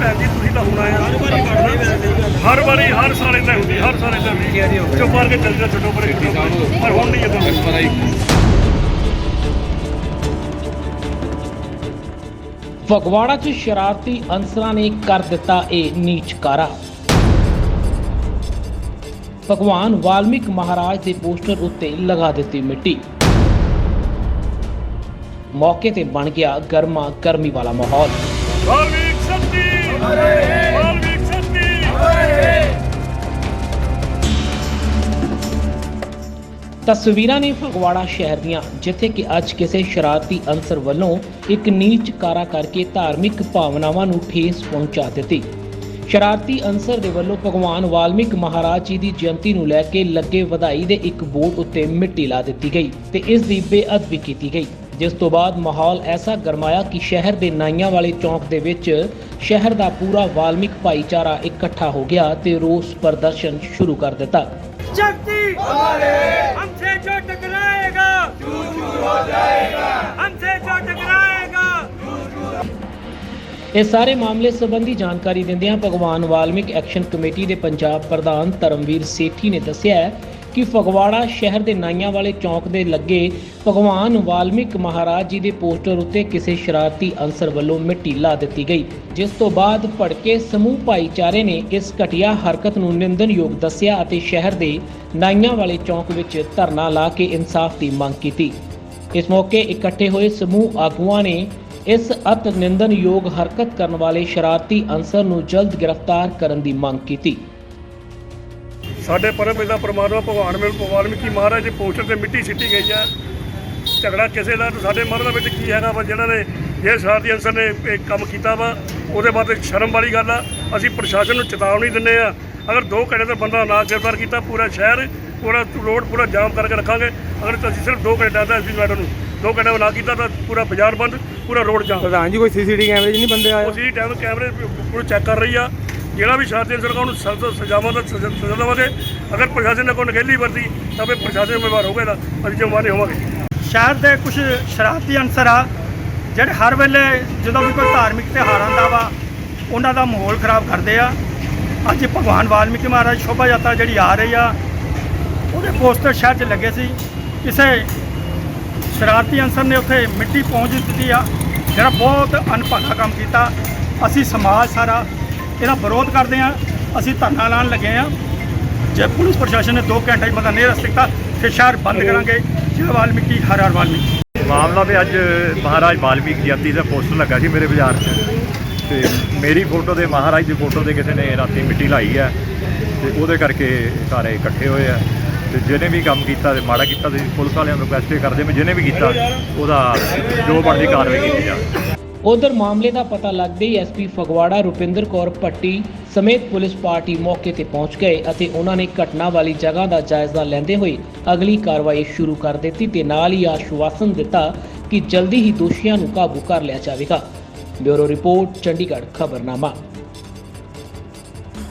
ਭੈਣ ਜੀ ਤੁਸੀਂ ਤਾਂ ਹੁਣ ਆਏ ਹਰ ਵਾਰੀ ਹਰ ਵਾਰੀ ਹਰ ਸਾਲ ਇਦਾਂ ਹੁੰਦੀ ਹਰ ਸਾਲ ਇਦਾਂ ਹੁੰਦੀ ਚੁੱਪ ਕਰਕੇ ਚੱਲ ਜਾ ਛੱਡੋ ਪਰੇ। ਪਰ ਹੁਣ ਨਹੀਂ ਇਦਾਂ ਫਗਵਾੜਾ 'ਚ ਸ਼ਰਾਰਤੀ ਅਨਸਰਾਂ ਨੇ ਕਰ ਦਿੱਤਾ ਇਹ ਨੀਚ ਕਾਰਾ ਭਗਵਾਨ ਵਾਲਮੀਕ ਮਹਾਰਾਜ ਦੇ ਪੋਸਟਰ ਉੱਤੇ ਲਗਾ ਦਿੱਤੀ ਮਿੱਟੀ। ਮੌਕੇ ਤੇ ਬਣ ਗਿਆ ਗਰਮਾ ਗਰਮੀ ਵਾਲਾ ਮਾਹੌਲ। ਵਾਲਮੀਕ ਤਸਵੀਰਾਂ ਨੇ ਫਗਵਾੜਾ ਸ਼ਹਿਰ ਦੀਆਂ, ਜਿੱਥੇ ਕਿ ਅੱਜ ਕਿਸੇ ਸ਼ਰਾਰਤੀ ਅਨਸਰ ਵੱਲੋਂ ਇੱਕ ਨੀਚ ਕਾਰਾ ਕਰਕੇ ਧਾਰਮਿਕ ਭਾਵਨਾਵਾਂ ਨੂੰ ਠੇਸ ਪਹੁੰਚਾ ਦਿੱਤੀ। ਸ਼ਰਾਰਤੀ ਅਨਸਰ ਦੇ ਵੱਲੋਂ ਭਗਵਾਨ ਵਾਲਮੀਕ ਮਹਾਰਾਜ ਜੀ ਦੀ ਜਯੰਤੀ ਨੂੰ ਲੈ ਕੇ ਲੱਗੇ ਵਧਾਈ ਦੇ ਇੱਕ ਬੋਰਡ ਉੱਤੇ ਮਿੱਟੀ ਲਾ ਦਿੱਤੀ ਗਈ ਤੇ ਇਸ ਦੀ ਬੇਅਦਬੀ ਕੀਤੀ ਗਈ। ਜਿਸ ਤੋਂ ਬਾਅਦ ਮਾਹੌਲ ਐਸਾ ਗਰਮਾਇਆ ਕਿ ਸ਼ਹਿਰ ਦੇ ਨਾਈਆਂ ਵਾਲੇ ਚੌਂਕ ਦੇ ਵਿੱਚ ਸ਼ਹਿਰ ਦਾ ਪੂਰਾ ਵਾਲਮੀਕ ਭਾਈਚਾਰਾ ਇਕੱਠਾ ਹੋ ਗਿਆ ਤੇ ਰੋਸ ਪ੍ਰਦਰਸ਼ਨ ਸ਼ੁਰੂ ਕਰ ਦਿੱਤਾ। शक्ति हमारे हमसे जो टकराएगा हो जाएगा हमसे जो टकराएगा ਇਸ ਸਾਰੇ ਮਾਮਲੇ ਸੰਬੰਧੀ ਜਾਣਕਾਰੀ ਦਿੰਦਿਆਂ ਭਗਵਾਨ ਵਾਲਮੀਕ ਐਕਸ਼ਨ ਕਮੇਟੀ ਦੇ ਪੰਜਾਬ ਪ੍ਰਧਾਨ ਧਰਮਵੀਰ ਸੇਠੀ ਨੇ ਦੱਸਿਆ ਹੈ ਕਿ ਫਗਵਾੜਾ ਸ਼ਹਿਰ ਦੇ ਨਾਈਆਂ ਵਾਲੇ ਚੌਂਕ ਦੇ ਲੱਗੇ ਭਗਵਾਨ ਵਾਲਮੀਕ ਮਹਾਰਾਜ ਜੀ ਦੇ ਪੋਸਟਰ ਉੱਤੇ ਕਿਸੇ ਸ਼ਰਾਰਤੀ ਅਨਸਰ ਵੱਲੋਂ ਮਿੱਟੀ ਲਾ ਦਿੱਤੀ ਗਈ। ਜਿਸ ਤੋਂ ਬਾਅਦ ਭੜਕੇ ਸਮੂਹ ਭਾਈਚਾਰੇ ਨੇ ਇਸ ਘਟੀਆ ਹਰਕਤ ਨੂੰ ਨਿੰਦਣਯੋਗ ਦੱਸਿਆ ਅਤੇ ਸ਼ਹਿਰ ਦੇ ਨਾਈਆਂ ਵਾਲੇ ਚੌਂਕ ਵਿੱਚ ਧਰਨਾ ਲਾ ਕੇ ਇਨਸਾਫ ਦੀ ਮੰਗ ਕੀਤੀ। ਇਸ ਮੌਕੇ ਇਕੱਠੇ ਹੋਏ ਸਮੂਹ ਆਗੂਆਂ ਨੇ ਇਸ ਅਤ ਨਿੰਦਣਯੋਗ ਹਰਕਤ ਕਰਨ ਵਾਲੇ ਸ਼ਰਾਰਤੀ ਅਨਸਰ ਨੂੰ ਜਲਦ ਗ੍ਰਿਫਤਾਰ ਕਰਨ ਦੀ ਮੰਗ ਕੀਤੀ। ਸਾਡੇ ਪਰਮ ਪਿਤਾ ਪਰਮਾਤਮਾ ਭਗਵਾਨ ਮੇਲ ਵਾਲਮੀਕੀ ਮਹਾਰਾਜ ਦੇ ਪੋਸਟਰ ਤੇ ਮਿੱਟੀ ਸਿੱਟੀ ਗਈ ਹੈ। ਝਗੜਾ ਕਿਸੇ ਦਾ ਸਾਡੇ ਮਨ ਦੇ ਵਿੱਚ ਕੀ ਹੈਗਾ ਵਾ ਜਿਹੜਾ ਨੇ ਜੇ ਸ਼ਰਾਰਤੀ ਅਨਸਰ ਨੇ ਇਹ ਕੰਮ ਕੀਤਾ ਵਾ ਉਹਦੇ ਬਾਅਦ ਇੱਕ ਸ਼ਰਮ ਵਾਲੀ ਗੱਲ ਆ। ਅਸੀਂ ਪ੍ਰਸ਼ਾਸਨ ਨੂੰ ਚੇਤਾਵਨੀ ਦਿੰਦੇ ਆ। ਅਗਰ 2 ਘੰਟੇ ਦਾ ਬੰਦਾ ਨਾ ਗ੍ਰਿਫਤਾਰ ਕੀਤਾ ਪੂਰਾ ਸ਼ਹਿਰ ਪੂਰਾ ਰੋਡ ਪੂਰਾ ਜਾਮ ਕਰਕੇ ਰੱਖਾਂਗੇ। ਅਗਰ ਅਸੀਂ ਸਿਰਫ 2 ਘੰਟੇ ਦਾ ਅਸੀਂ ਮੈਡਮ ਨੂੰ। 2 ਘੰਟੇ ਨਾ ਕੀਤਾ ਤਾਂ ਪੂਰਾ ਬਾਜ਼ਾਰ ਬੰਦ ਪੂਰਾ ਰੋਡ ਜਾਮ। ਪ੍ਰਧਾਨ ਜੀ ਕੋਈ ਸੀਸੀਟੀਵੀ ਕੈਮਰੇ 'ਚ ਨਹੀਂ ਬੰਦੇ ਆਏ? ਉਸੇ ਟਾਈਮ ਕੈਮਰੇ ਪੂਰੇ ਚੈੱਕ ਕਰ ਰਹੀ ਆ। ਜਿਹੜਾ ਵੀ ਸ਼ਾਰਤੀ ਅਨਸਰ ਉਹਨੂੰ ਸਖਤ ਸਜ਼ਾਵਾਂ ਦਾ ਸਜ਼ਾ ਸਜ਼ਾ ਅਗਰ ਪ੍ਰਸ਼ਾਸਨ ਨੇ ਕੋਈ ਨਗੇਲੀ ਵਰਤੀ, ਤਾਂ ਫਿਰ ਪ੍ਰਸ਼ਾਸਨ ਜ਼ਿੰਮੇਵਾਰ ਹੋਵੇਗਾ ਤਾਂ ਅਸੀਂ ਜ਼ਿੰਮੇਵਾਰ ਨਹੀਂ ਹੋਵਾਂਗੇ। ਸ਼ਹਿਰ ਦੇ ਕੁਝ ਸ਼ਰਾਰਤੀ ਅਨਸਰ ਆ, ਜਿਹੜੇ ਹਰ ਵੇਲੇ ਜਦੋਂ ਵੀ ਕੋਈ ਧਾਰਮਿਕ ਤਿਉਹਾਰ ਆਉਂਦਾ ਵਾ, ਉਹਨਾਂ ਦਾ ਮਾਹੌਲ ਖਰਾਬ ਕਰਦੇ ਆ। ਅੱਜ ਭਗਵਾਨ ਵਾਲਮੀਕੀ ਮਹਾਰਾਜ ਸ਼ੋਭਾ ਯਾਤਰਾ ਜਿਹੜੀ ਆ ਰਹੀ ਆ, ਉਹਦੇ ਪੋਸਟਰ ਸ਼ਹਿਰ 'ਚ ਲੱਗੇ ਸੀ। ਕਿਸੇ ਸ਼ਰਾਰਤੀ ਅਨਸਰ ਨੇ ਉੱਥੇ ਮਿੱਟੀ ਪਹੁੰਚ ਦਿੱਤੀ ਆ, ਜਿਹੜਾ ਬਹੁਤ ਅਨਭਾਗਾ ਕੰਮ ਕੀਤਾ। ਅਸੀਂ ਸਮਾਜ ਸਾਰਾ ਇਹਦਾ ਵਿਰੋਧ ਕਰਦੇ ਆ। ਅਸੀਂ ਧਰਨਾ ਲਾਉਣ ਲੱਗੇ ਆ। ਜੇ ਪੁਲਿਸ ਪ੍ਰਸ਼ਾਸਨ ਨੇ 2 ਘੰਟੇ 'ਚ ਬੰਦਾ ਨਹੀਂ ਰਸ ਕੀਤਾ ਫਿਰ ਸ਼ਹਿਰ ਬੰਦ ਕਰਾਂਗੇ। ਜਿਹੜਾ ਵਾਲਮੀਕੀ ਹਰ ਹਰ ਵਾਲਮੀਕੀ। ਮਾਮਲਾ ਵੀ ਅੱਜ ਮਹਾਰਾਜ ਵਾਲਮੀਕ ਜਯੰਤੀ ਦਾ ਪੋਸਟਰ ਲੱਗਾ ਸੀ ਮੇਰੇ ਬਾਜ਼ਾਰ 'ਚ। ਤੇ ਮੇਰੀ ਫੋਟੋ ਤੇ ਮਹਾਰਾਜ ਦੀ ਫੋਟੋ ਤੇ ਕਿਸੇ ਨੇ ਰਾਤੀ ਮਿੱਟੀ ਲਾਈ ਹੈ ਤੇ ਉਹਦੇ ਕਰਕੇ ਸਾਰੇ ਇਕੱਠੇ ਹੋਏ ਆ। ਤੇ ਜਿਹਨੇ ਵੀ ਕੰਮ ਕੀਤਾ ਤੇ ਮਾੜਾ ਕੀਤਾ ਤੇ ਪੁਲਿਸ ਵਾਲਿਆਂ ਨੂੰ ਰਿਕੁਐਸਟ ਕਰਦੇ ਮੈਂ ਜਿਹਨੇ ਵੀ ਕੀਤਾ, ਉਹਦਾ ਜੋ ਬਣਦੀ ਕਾਰਵਾਈ ਕੀਤੀ ਜਾਵੇ। ਉਧਰ ਮਾਮਲੇ ਦਾ ਪਤਾ ਲੱਗਦੇ ਹੀ ਐਸਪੀ ਫਗਵਾੜਾ, ਰੁਪਿੰਦਰ ਕੌਰ ਭੱਟੀ ਸਮੇਤ ਪੁਲਿਸ ਪਾਰਟੀ ਮੌਕੇ ਤੇ ਪਹੁੰਚ ਗਏ ਅਤੇ ਉਹਨਾਂ ਨੇ ਘਟਨਾ ਵਾਲੀ ਜਗ੍ਹਾ ਦਾ ਜਾਇਜ਼ਾ ਲੈਂਦੇ ਹੋਏ ਅਗਲੀ ਕਾਰਵਾਈ ਸ਼ੁਰੂ ਕਰ ਦਿੱਤੀ ਤੇ ਨਾਲ ਹੀ ਆਸ਼ਵਾਸਨ ਦਿੱਤਾ ਕਿ ਜਲਦੀ ਹੀ ਦੋਸ਼ੀਆਂ ਨੂੰ ਕਾਬੂ ਕਰ ਲਿਆ ਜਾਵੇਗਾ। Bureau report, Chandigarh, Khabarnama.